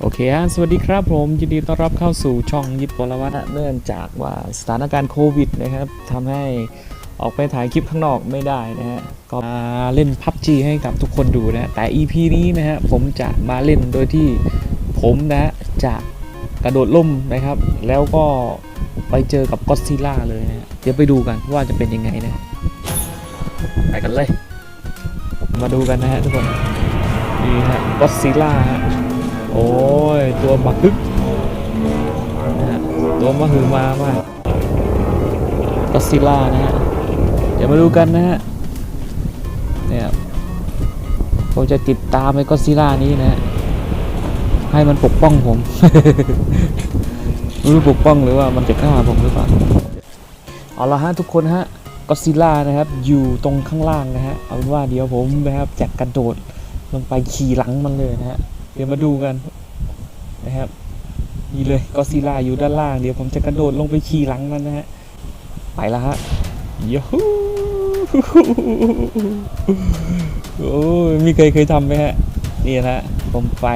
โอเคฮะสวัสดีครับผม ยินดีต้อนรับเข้าสู่ช่องยิปปลวัตเนื่องจากว่าสถานการณ์โควิดนะครับทำให้ออกไปถ่ายคลิปข้างนอกไม่ได้นะฮะ ก็มาเล่น PUBG ให้กับทุกคนดูนะ แต่ EP นี้นะฮะผมจะมาเล่นโดยที่ผมนะจะกระโดดล่มนะครับ แล้วก็ไปเจอกับก็ d ซิล่าเลยนะ เดี๋ยวไปดูกันว่าจะเป็นยังไงนะ ไปกันเลย มาดูกันนะฮะทุกคน นี่ฮะก็ d ซิล่าฮะ โอ้ย ตัวบักฮึกตัวมหือมามากก็ซิล่านะฮะ เดี๋ยวมาดูกันนะฮะ เนี่ยผมจะติดตามไอ้ก็ซิล่านี้นะฮะให้มันปกป้องผมไม่รู้ปกป้องหรือว่ามันจะฆ่าผมหรือเปล่า เอาละฮะทุกคนฮะก็ซิล่านะครับ อยู่ตรงข้างล่างนะฮะ เอาเป็นว่าเดี๋ยวผมนะครับจะกระโดดลงไปขี่หลังมันเลยนะฮะ เดี๋ยวมาดูกันนะครับนี่เลยก็ซีล่าอยู่ด้านล่าง เดี๋ยวผมจะกระโดดลงไปขี่หลังมันนะฮะ ไปแล้วฮะยูฮูโอ้ยมีเคยเคยทำไหมฮะ นี่นะฮะผมไป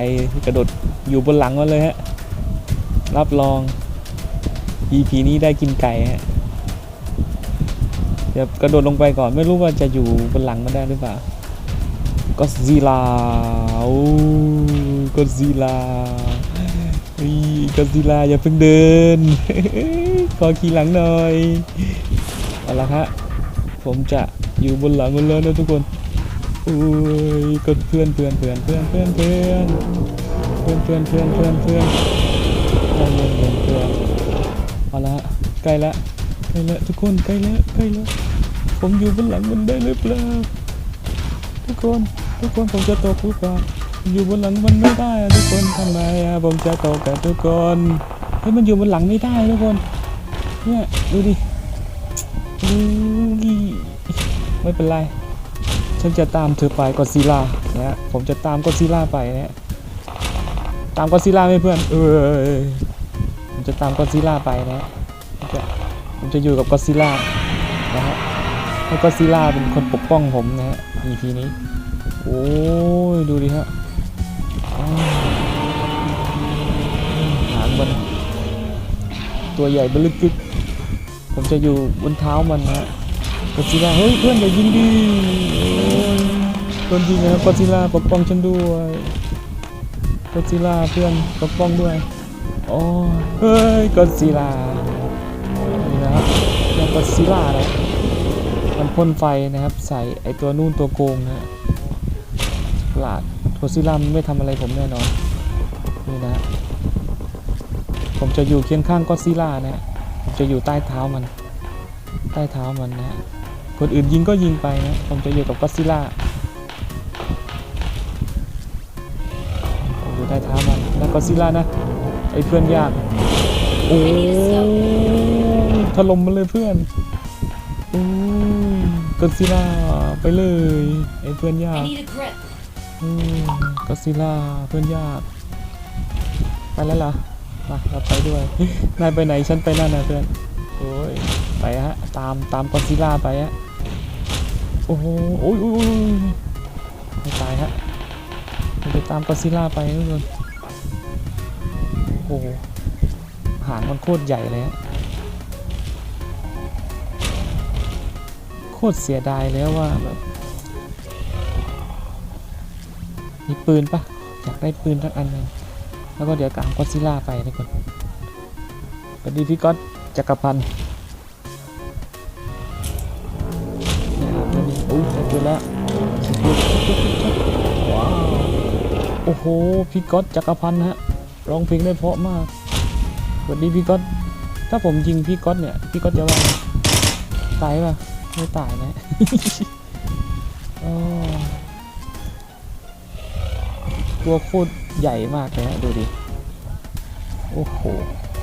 กระโดดอยู่บนหลังมันเลยฮะ รับรอง EP นี้ได้กินไก่ฮะ เดี๋ยวกระโดดลงไปก่อนไม่รู้ว่าจะอยู่บนหลังมันได้หรือเปล่า ก็ซีลาโอ้ก็ซีลาอีก็ซีลาอย่าเพิ่งเดินขอขี่หลังหน่อยเอาละฮะผมจะอยู่บนหลังมันแล้วนะทุกคนโอ้ยก็เพื่อนเพื่อนเพื่อนเพื่อนเพื่อนเพื่อนเพื่อนเพื่อนเพื่อนเพื่อนเพื่อนเพื่อนเพื่อนเพื่อนเพื่อนเอาละฮะใกล้ละใกล้ละทุกคนใกล้ล้วใกล้ล้วผมอยู่บนหลังมันได้หรือเปล่าทุกคน ทุกคนผมจะตกหรือเปล่าอยู่บนหลังมันไม่ได้อะทุกคนทำไมอะผมจะตกกับทุกคนเฮ้ยมันอยู่บนหลังไม่ได้ทุกคนเนี่ยดูดิอุ้ยไม่เป็นไรฉันจะตามเธอไปกอซิล่านะผมจะตามกอซิล่าไปนะตามกอซิล่าไหมเพื่อนเออผมจะตามกอซิล่าไปนะผมจะผมจะอยู่กับกอซิล่านะฮะให้ก็ซิล่าเป็นคนปกป้องผมนะฮะ EP นี้ โอ้ย ดูดิฮะอ้าวหางมัน ตัวใหญ่เบลึกกึก ผมจะอยู่บนเท้ามันนะฮะก็ซิล่าเฮ้ยเพื่อนอย่ายิงดิโอ้ยโดนยิงนะครับก็ซิล่าปกป้องฉันด้วยก็ซิล่าเพื่อนปกป้องด้วยโอ้ยเฮ้ยก็ซิล่านี่นะครับก็ซิล่าเลยมันพ่นไฟนะครับ ใส่ไอตัวนู่นตัวโกงนะฮะประห ลาดโทซิล่ามันไม่ทำอะไรผมแน่นอน นี่นะ ผมจะอยู่เคียงข้างก็ซิล่านะ ผมจะอยู่ใต้เท้ามัน ใต้เท้ามันนะ คนอื่นยิงก็ยิงไปนะ ผมจะอยู่กับก็ซิล่าผมอยู่ใต้เท้ามัน แล้วก็ซิล่านะ ไอ้เพื่อนยาก โอ้ถล่มมันเลยเพื่อนอืมก็ซิล่าไปเลย ไอ้เพื่อนยา I ก ก็ซิล่าเพื่อนยากไปแล้วเหรอมาเราไปด้วย นายไปไหนฉันไปนั่นนะเพื่อน โอ้ย ไปฮะ ตามตามก็อซิล่าไปฮะ โอ้โหโอ้ยโอ้ยไม่ตายฮะเราจะตามก็อซิลล่าไปทุกคนโอ้โหหางมันโคตรใหญ่เลยฮะ โคตรเสียดายแล้วว่าแบบ มีปืนปะอยากได้ปืนสักอันนึงแล้วก็เดี๋ยวกางก็ซิล่าไปทุกคนสวัสดีพี่ก๊อตจักรพันธ์นะครับนี้โอ้ยได้ปืนแล้วว้าวโอ้โหพี่ก๊อตจักรพันธ์ฮะร้องเพลงได้เพราะมากสวัสดีพี่ก๊อตถ้าผมยิงพี่ก๊อตเนี่ยพี่ก๊อตจะว่าตายปะไม่ตายนะอ้อ ตัวโคตรใหญ่มากเลยฮะดูดิ โอ้โห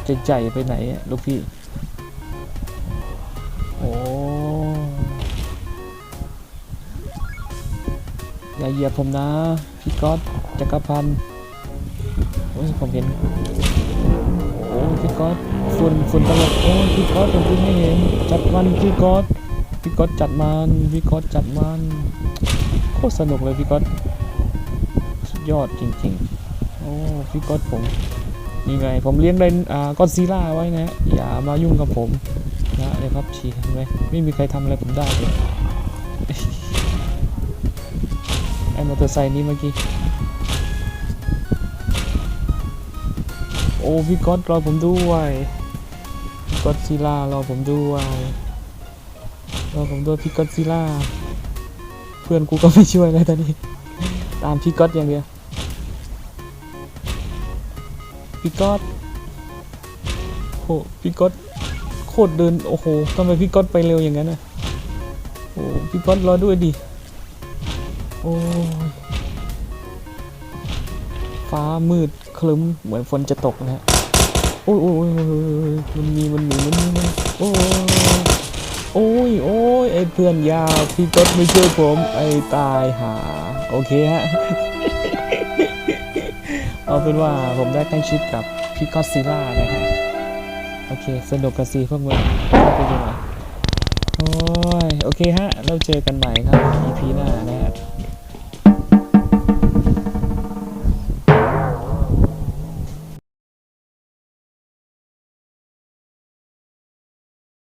จะใหญ่ไปไหนลูกพี่ โอ้อย่าเหยียบผมนะ พี่ก๊อตจักรพันธ์โอ้ยผมเห็น โอ้พี่ก๊อตฝุ่นฝุ่นตลบโอ้พี่ก๊อตผมไม่เห็น จัดมันพี่ก๊อตพี่ก๊อตจัดมันพี่ก๊อตจัดมัน โคตรสนุกเลยพี่ก๊อต ยอดจริงๆ โอ้พี่ก๊อตผมนี่ไง ผมเลี้ยงไดอ่าก็อดซีล่าไว้นะ อย่ามายุ่งกับผมนะเลยครับฉีเห็นไหมไม่มีใครทำอะไรผมได้เลยไอ้มอเตอร์ไซค์นี้เมื่อกี้ โอ้พี่ก๊อตรอผมด้วยพี่ก๊อตซีล่ารอผมด้วยรอผมด้วยพี่ก๊อตซีล่าเพื่อนกูก็ไม่ช่วยเลยตอนนี้ ตามพี่ก๊อตอย่างเดียว พี่ก๊อตโหพี่ก๊อตโคตรเดิน โอ้โหทำไมพี่ก๊อตไปเร็วอย่างนั้นอะโอ้พี่ก๊อตรอด้วยดิ โอ้ยฟ้ามืดคลึ้มเหมือนฝนจะตกนะฮะโอ้ยโอ้ยโอ้ยโอ้ยมันมีมันมีมันมีมันโอ้ยโอ้ยโอ้ยไอเพื่อนยาวพี่ก๊อตไม่ช่วยผมไอตายหา โอเคฮะ เอาเป็นว่าผมได้ใกล้ชิดกับพี่ก็อดซิลล่านะฮะโอเค สนุกกับซีพวกมึงไปดูหน่อยโอ้ย โอเคฮะ เราเจอกันใหม่ครับ EP หน้านะฮะ